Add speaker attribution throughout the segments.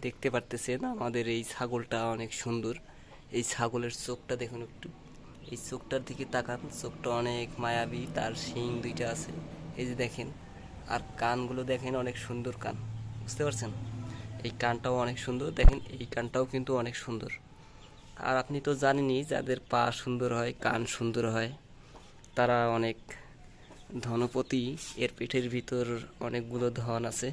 Speaker 1: দেখতে পারতেছেন আমাদের এই ছাগলটা অনেক সুন্দর। এই ছাগলের চোখটা দেখুন একটু। এই চোখটার দিকে তাকান, চোখটা অনেক মায়াবী, তার শিং দুইটা আছে। এই যে দেখেন, আর কানগুলো দেখেন অনেক সুন্দর কান। বুঝতে পারছেন? এই কানটাও অনেক সুন্দর। দেখেন, এই কানটাও কিন্তু অনেক সুন্দর। আর আপনি তো জানেনই, যাদের পা সুন্দর হয়, কান সুন্দর হয়, তারা অনেক ধনপতি। এর পেটের ভিতর অনেকগুলো ধন আছে।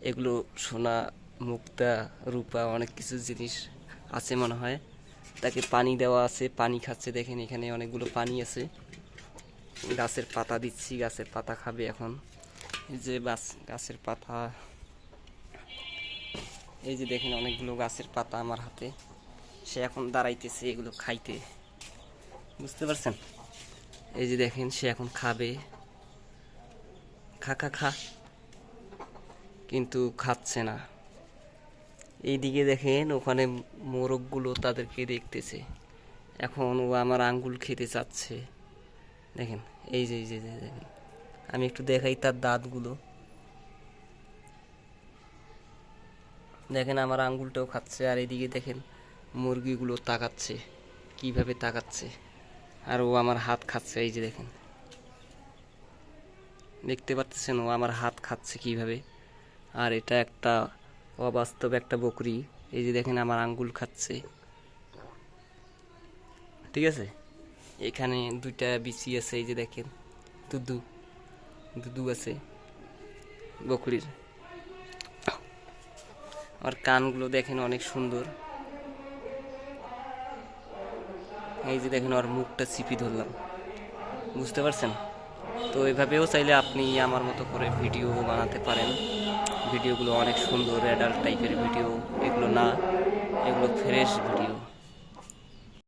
Speaker 1: এগুলো সোনা মুক্তা, রূপা, অনেক কিছু জিনিস আছে মনে হয়। তাকে পানি দেওয়া আছে, পানি খাচ্ছে। দেখেন এখানে অনেকগুলো পানি আছে। গাছের পাতা দিচ্ছি, গাছের পাতা খাবে এখন। এই যে বাস, গাছের পাতা। এই যে দেখেন অনেকগুলো গাছের পাতা আমার হাতে। সে এখন দাঁড়াইতেছে এগুলো খাইতে। বুঝতে পারছেন? এই যে দেখেন সে এখন খাবে। খা খা খা। কিন্তু খাচ্ছে না। এইদিকে দেখেন, ওখানে মোরগগুলো তাদেরকে দেখতেছে। এখন ও আমার আঙ্গুল খেতে চাচ্ছে। দেখেন, এই যে এই যে দেখেন। আমি একটু দেখাই তার দাঁতগুলো। দেখেন, আমার আঙ্গুলটাও খাচ্ছে, আর এদিকে দেখেন, মুরগিগুলো তাকাচ্ছে, কীভাবে তাকাচ্ছে। আর ও আমার হাত খাচ্ছে, এই যে দেখেন। দেখতে পাচ্ছেন, ও আমার হাত খাচ্ছে কীভাবে। আর এটা একটা অবাস্তব একটা বকরি। এই যে দেখেন আমার আঙ্গুল খাচ্ছে। ঠিক আছে? এখানে দুইটা বিচি আছে, এই যে দেখেন। দুদু। দুদু আছে বকরির। আর কানগুলো দেখেন অনেক সুন্দর। এই যে দেখেন ওর মুখটা চিপি ধরলাম। বুঝতে পারছেন? তো এভাবেও চাইলে আপনি আমার মতো করে ভিডিও বানাতে পারেন। ভিডিওগুলো অনেক সুন্দর অ্যাডাল্ট টাইপের ভিডিও এগুলো না, এগুলো ফ্রেশ ভিডিও